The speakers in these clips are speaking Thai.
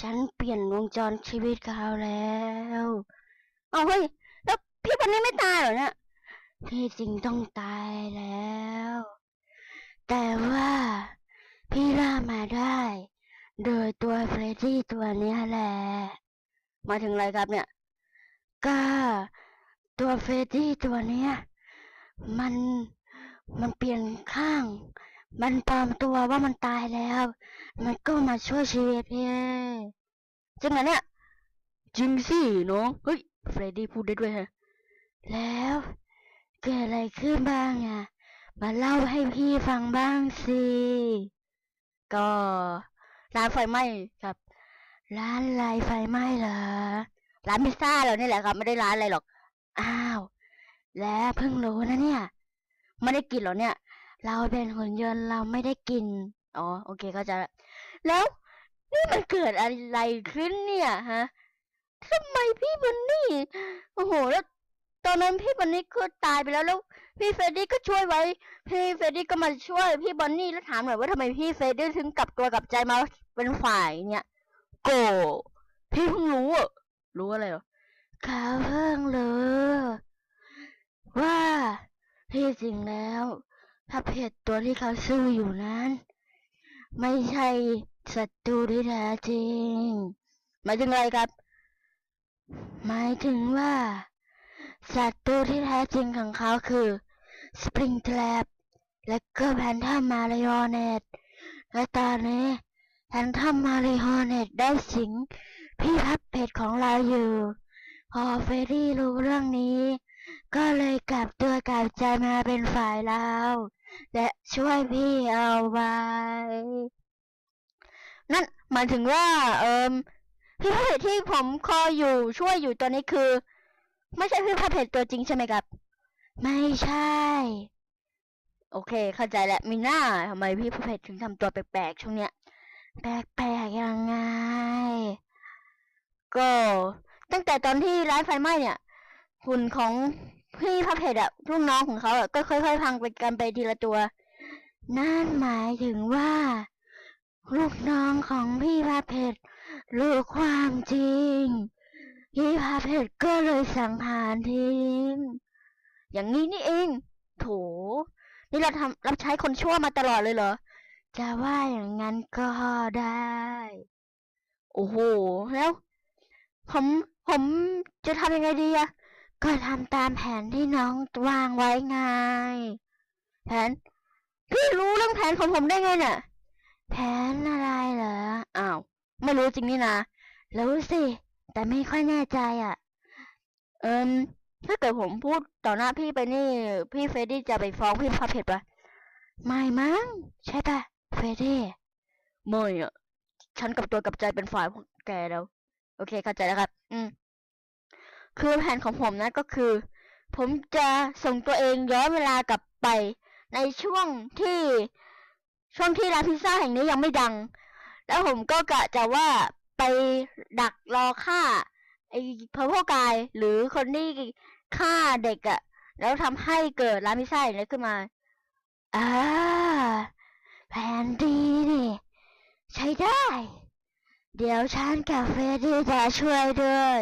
ฉันเปลี่ยนวงจรชีวิตเขาแล้ว เอาเฮ้ย แล้วพี่บอนนี่ไม่ตายเหรอเนี่ย ที่จริงต้องตายแล้ว แต่ว่าพี่ล่ามาได้ โดยตัวเฟรดดี้ตัวนี้แหละ มาถึงอะไรครับเนี่ย ก็ตัวเฟรดดี้ตัวเนี้ย มันมันเปลี่ยนข้าง มันปลอมตัวว่ามันตายแล้ว มันก็มาช่วยชีวิตพี่จริงเหรอเนี่ยจริงสิน้องเฮ้ยเฟรดดี้พูดได้ด้วยฮะแล้วเกิดอะไรขึ้นบ้างอะ มาเล่าให้พี่ฟังบ้างสิ ก็ร้านไฟไหม้ครับ ร้านอะไรไฟไหม้เหรอ ร้านพิซซ่าเรานี่แหละครับ ไม่ได้ร้านอะไรหรอก อ้าว แล้วเพิ่งรู้นะเนี่ย ไม่ได้กินหรอเนี่ย เราเป็นหุ่นยนต์เราไม่ได้กิน อ๋อ โอเคเข้าใจละแล้วนี่มันเกิดอะไรขึ้นเนี่ยฮะทำไมพี่บันนี่ โอ้โห แล้ว ตอนนั้นพี่บันนี่ก็ตายไปแล้วแล้ว พี่เฟรดดี้ก็ช่วยไว้ พี่เฟรดดี้ก็มาช่วยพี่บอนนี่แล้วถามหน่อยว่าทำไมพี่เฟรดดี้ถึงกลับตัวกลับใจมาเป็นฝ่ายเนี่ยโกพี่เพิ่งรู้อะรู้อะไรหรอเขาเพิ่งรู้ว่าที่จริงแล้ว ถ้าเพจตัวที่เขาสู้อยู่นั้น ไม่ใช่ศัตรูที่แท้จริง หมายถึงอะไรครับ หมายถึงว่าศัตรูที่แท้จริงของเขาคือสปริงแทรปและก็แพนทอมมาริโอเนตและตอนนี้แพนทอมมาริโอเนตได้สิงพี่พับเพจของเราอยู่ พอเฟรดี้รู้เรื่องนี้ ก็เลยกลับตัวกลับใจมาเป็นฝ่ายเราและช่วยพี่เอาไว้ นั่นหมายถึงว่า เอิมพี่พับเพจที่ผมคอยอยู่ช่วยอยู่ตอนนี้คือ ไม่ใช่พี่พับเพจตัวจริงใช่ไหมครับ ไม่ใช่ โอเค เข้าใจแล้วมีหน้าทำไมพี่ผู้เพจถึงทำตัวแปลกๆช่วงเนี้ยแปลกๆยังไง ก็ ตั้งแต่ตอนที่ร้านไฟไหม้เนี่ยหุ่นของ พี่พับเพจอะลูกน้องของเขาอะก็ค่อย ๆ พังไปกันไปทีละตัว นั่นหมายถึงว่า ลูกน้องของพี่พับเพจรู้ความจริง พี่พับเพจก็เลยสังหารทิ้งอย่างนี้นี่เอง โถ นี่เราทำรับใช้คนชั่วมาตลอดเลยเหรอ จะว่าอย่างนั้นก็ได้ โอ้โห แล้ว ผม ผมจะทำยังไงดีอะ ก็ทำตามแผนที่น้องวางไว้ไง แผน พี่รู้เรื่องแผนของผมได้ไงเนี่ย แผนอะไรเหรอ อ้าว ไม่รู้จริงนี่นะ รู้สิ แต่ไม่ค่อยแน่ใจอะเอิมถ้าเกิดผมพูดต่อหน้าพี่ไปนี่ พี่เฟรดดี้จะไปฟ้องพี่พับเพจปะไม่มั้ง ใช่ปะเฟรดดี้ไม่อะฉันกับตัวกับใจเป็นฝ่ายพวกแกแล้ว โอเคเข้าใจแล้วครับ อืม คือแผนของผมนะก็คือ ผมจะส่งตัวเองย้อนเวลากลับไป ในช่วงที่ช่วงที่ร้านพิซซ่าแห่งนี้ยังไม่ดัง แล้วผมก็กะจะว่าไปดักรอฆ่าไอ้พระพกายหรือคนที่ฆ่าเด็กอะแล้วทำให้เกิดร้านพิซซ่าอย่างนี้ขึ้นมาอ่าแผนดีนี่ ใช้ได้ เดี๋ยวฉันกับเฟรดี้จะช่วยด้วย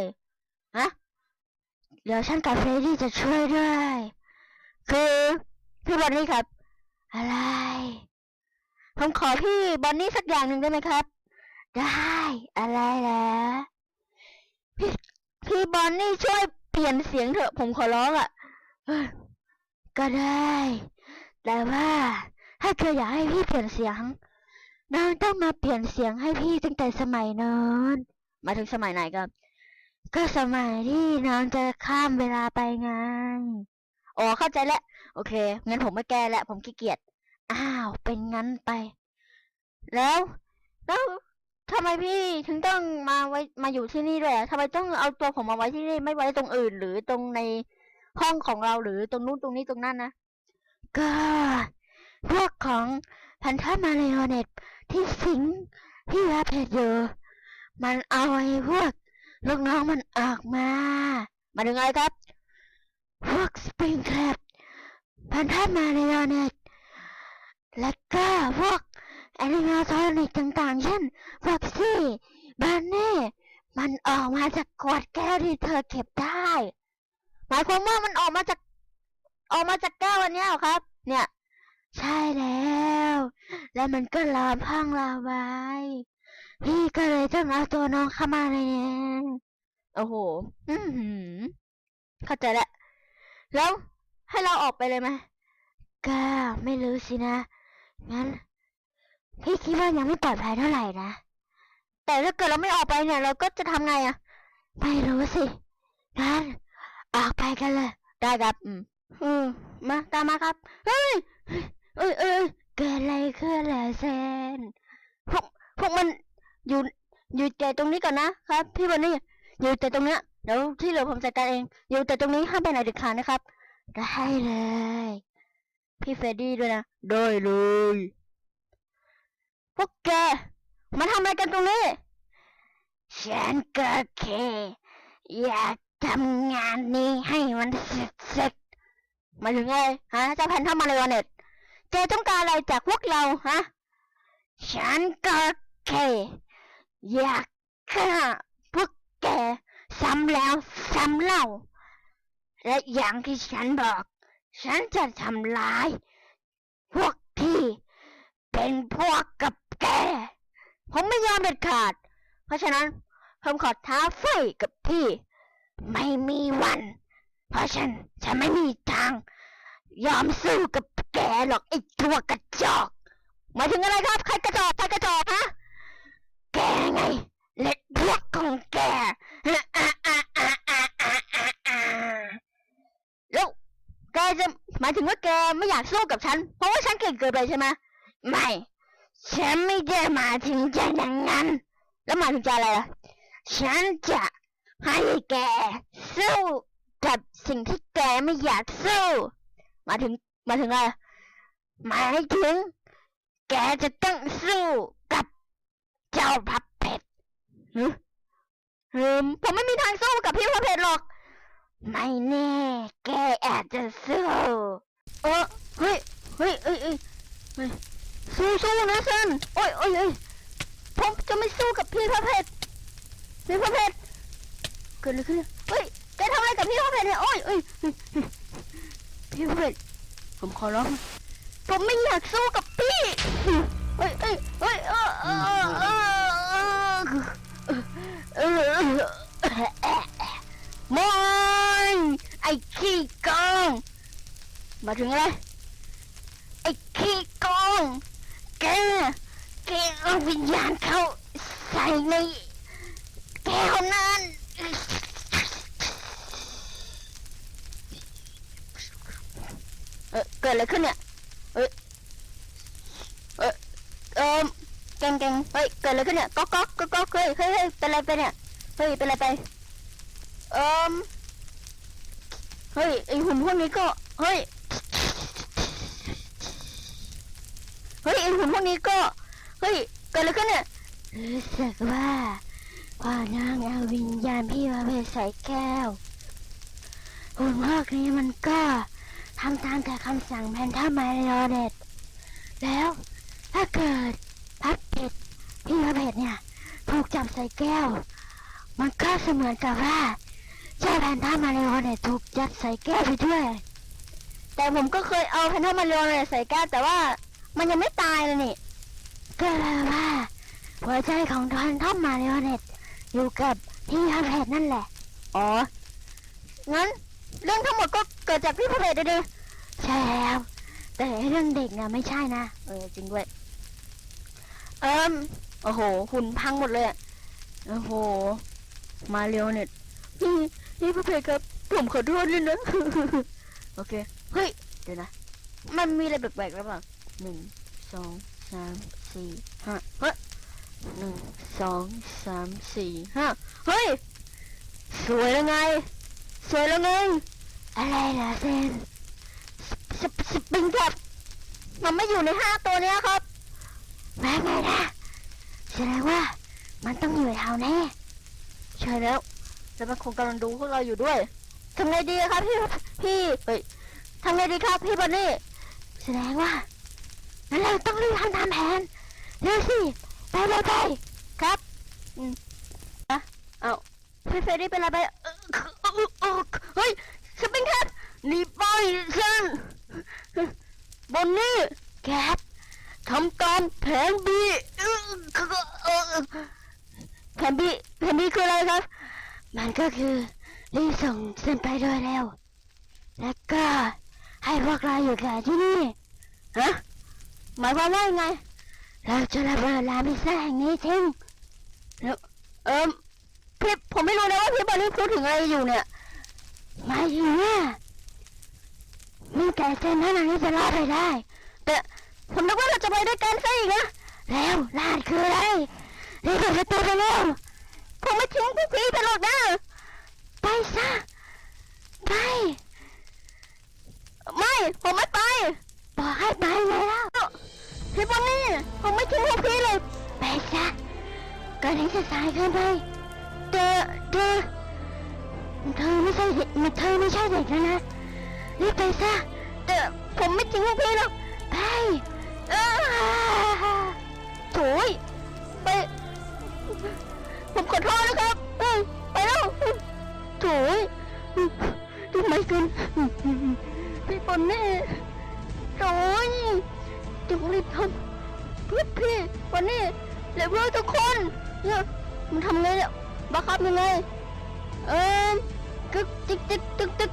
เดี๋ยวฉันกับเฟรดดี้จะช่วยด้วย คือพี่บอนนี่ครับ อะไร ผมขอพี่บอนนี่สักอย่างหนึ่งได้ไหมครับ ได้ อะไรล่ะพี่พี่บอนนี่ช่วยเปลี่ยนเสียงเถอะ ผมขอร้องอะก็ได้ แต่ว่า ถ้าเธออยากให้พี่เปลี่ยนเสียงน้องต้องมาเปลี่ยนเสียงให้พี่ตั้งแต่สมัยนั้นมาถึงสมัยไหนครับ ก็สมัยที่น้องจะข้ามเวลาไปไง อ๋อเข้าใจแล้ว โอเค งั้นผมไม่แก้แล้วผมขี้เกียจ อ้าว เป็นงั้นไป แล้ว แล้วทำไมพี่ถึงต้องมาไว้มาอยู่ที่นี่ด้วยทำไมต้องเอาตัวผมมาไว้ที่นี่ไม่ไว้ตรงอื่น หรือตรงในห้องของเราหรือตรงนู้นตรงนี้ตรงนั้นนะ ก็พวกของพันธมาเลโอเนตที่สิงพี่รับเพจอยู่มันเอาไอ้พวก ลูกน้องมันออกมา มาถึงไรครับพวกสปริงแคลบพันธะมาในยอเน็ตและก็พวกแอนิเมทรอนิกต่างๆ เช่นฟ็อกซี่บานเน่มันออกมาจากขวดแก้วที่เธอเก็บได้ หมายความว่ามันออกมาจาก ออกมาจากแก้วอันนี้หรอครับ เนี่ย ใช่แล้ว แล้วมันก็ลาพังลาไว้ ก็เลยต้องเอาตัวน้องเข้ามาเลยเนี่ยโอ้โห อือหือ เข้าใจแล้วแล้วให้เราออกไปเลยไหมก็ไม่รู้สินะ งั้น พี่คิดว่ายังไม่ปลอดภัยเท่าไหร่นะ แต่ถ้าเกิดเราไม่ออกไปเนี่ย เราก็จะทำไงอะไม่รู้สิ งั้น ออกไปกันเลย ได้ครับ อืมอืมมาตามมาครับ เฮ้ย เอ้ยเอ้ยเกิดอะไรขึ้นเหรอเซน พวก พวกมันอยู่ อยู่แต่ตรงนี้ก่อนนะครับ พี่วันนี้อยู่แต่ตรงเนี้ยเดี๋ยวที่เหลือผมจัดการเอง อยู่แต่ตรงนี้ห้ามไปไหนเด็ดขาดนะครับ ได้เลย พี่เฟรดดี้ด้วยนะได้เลยพวกแกมาทำอะไรกันตรงนี้ ฉันก็แค่อยากทำงานนี้ให้มันเสร็จเสร็จหมายถึงอะไรฮะเจ้าแพนทอมมาเลวเน็ตแกต้องการอะไรจากพวกเราฮะ ฉันก็แค่ อยากฆ่าพวกแกซ้ำแล้วซ้ำเล่า และอย่างที่ฉันบอก ฉันจะทำลาย พวกที่เป็นพวกกับแก ผมไม่ยอมเด็ดขาด เพราะฉะนั้นผมขอท้าไฟกับพี่ ไม่มีวัน เพราะฉันฉันไม่มีทาง ยอมสู้กับแกหรอกไอ้ตัวกระจอกหมายถึงอะไรครับ ใครกระจอกใครกระจอกฮะ แกไงและพวกของแกแล้วแกจะหมายถึงว่าแกไม่อยากสู้กับฉัน เพราะว่าฉันเก่งเกินไปใช่ไหมไม่ ฉันไม่ได้หมายถึงจะอย่างนั้น แล้วหมายถึงจะอะไรล่ะ ฉันจะให้แกสู้กับสิ่งที่แกไม่อยากสู้หมายถึงหมายถึงอะไรหมายถึง แกจะต้องสู้ เจ้าพับเพชรฮึฮึมผมไม่มีทางสู้กับพี่พับเพชรหรอก ไม่แน่ แกอาจจะสู้เออเฮ้ยเฮ้ยเอ้ยเอ้ยเฮ้ยสู้สู้นะเซนโอ้ยโอ้ยเอ้ยผมจะไม่สู้กับพี่พระเพชรพี่พระเพชรเกิดอะไรขึ้นเนี่ยเฮ้ยแกทำอะไรกับพี่พระเพชรเนี่ยโอ้ยเอ้ยเฮ้ยเฮ้ยพี่พระเพชรผมขอร้องผมไม่อยากสู้กับพี่ เฮ้ยเฮ้ยเฮ้ยเออเออเออเออมอยไอ้ขี้โกงมาถึงอะไรไอ้ขี้โกงแกแกเอาวิญญาณเขาใส่ในแก้วนั้นเกิดอะไรขึ้นเนี่ยเอ้ย เออเก่งเก่งเฮ้ยเกิดอะไรขึ้นเนี่ยก๊อกก๊อกก๊อกก๊อกเฮ้ยเฮ้ยเฮ้ยเป็นอะไรไปเนี่ยเฮ้ยเป็นอะไรไปเอิมเฮ้ยไอหุ่นพวกนี้ก็เฮ้ยเฮ้ยไอหุ่นพวกนี้ก็เฮ้ยเกิดอะไรขึ้นเนี่ยรู้สึกว่าพ่อนางเอาวิญญาณพี่มาไปใส่แก้วหุ่นพวกนี้มันก็ทำตามแต่คำสั่งแพนท่ามลิโอเน็ตแล้ว ถ้าเกิดพับเป็ดพี่พับเป็ดเนี่ย ถูกจับใส่แก้ว มันก็เสมือนกับว่าเจ้าแพนท่ามาริโอเนี่ยถูกยัดใส่แก้วไปด้วย แต่ผมก็เคยเอาแพนท่ามาริโอเนี่ยใส่แก้วแต่ว่ามันยังไม่ตายเลยนี่ก็แปลว่าหัวใจของแพนท่ามาริโอเน็ตอยู่กับพี่พับเป็ดนั่นแหละ อ๋อ งั้นเรื่องทั้งหมดก็เกิดจากพี่พับเป็ดดิใช่แล้วแต่ไอ้เรื่องเด็กนะไม่ใช่นะ เออจริงด้วย เอิมโอ้โหหุ่นพังหมดเลยอะโอ้โห มาเร็วเน็ตพี่พี่พระเพชรครับผมขอโทษเลยนะ โอเค เฮ้ย เดี๋ยวนะ มันมีอะไรแปลกๆหรือเปล่าหนึ่งสองสามสี่ห้าเฮ้ยหนึ่งสองสามสี่ห้าเฮ้ย สวยแล้วไง สวยแล้วไง อะไรล่ะเซนสปริงแคปมันไม่อยู่ในห้าตัวเนี้ยครับ แม่ไงนะแสดงว่า มันต้องอยู่แถวแน่ใช่แล้วแล้วมันคงกำลังดูพวกเราอยู่ด้วยทำไงดีครับพี่พี่เฮ้ยทำไงดีครับพี่บอนนี่แสดงว่างั้นเราต้องรีบทำตามแผนเร็วสิไปไปไปครับอืมอะเอาพี่เฟรดี้เป็นอะไรไปเออเออเออเฮ้ยสปริงครับหนีไปฉันบอนนี่แคท ทำตามแผนบีเอ่อเอ่อแผนบีแผนบีคืออะไรครับ มันก็คือรีบส่งเส้นไปโดยเร็ว แล้วก็ให้พวกเราอยู่กับที่นี่ฮะหมายความว่ายังไง เราจะระเบิดลานพิซซ่าแห่งนี้ทิ้งแล้วเอิมพี่ผมไม่รู้นะว่าพี่บอลลี่พูดถึงอะไรอยู่เนี่ยหมายถึงว่ามีแต่เส้นเท่านั้นที่จะรอดไปได้ แต่ ผมนึกว่าเราจะไปด้วยกันซะอีกนะแล้วลาดคืออะไรรีบเปิดประตูไปเร็วผมไม่ทิ้งพวกพี่ไปหรอกนะ ไปซะ ไป ไม่ ผมไม่ไป บอกให้ไปไงแล้วพี่บอนนี่ ผมไม่ทิ้งพวกพี่เลย ไปซะก่อนที่จะสายเกินไปเธอเธอเธอไม่ใช่เด็กเธอไม่ใช่เด็กแล้วนะรีบไปซะแต่ผมไม่ทิ้งพวกพี่หรอกไป โถุยไป ผมขอโทษนะครับไปแล้วโถุยทำไมกันพี่ปนแน่โถุยต้องรีบทำเพื่อพี่ปนนี่และเพื่อทุกคนเนี่ยมันทำไงเนี่ยบังคับยังไง เออกึกจิกจิกตึกตึก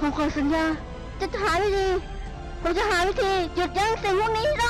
ผมขอสัญญา จะหาวิธี ผมจะหาวิธีหยุดยั้งสิ่งพวกนี้ให้ได้เยอะ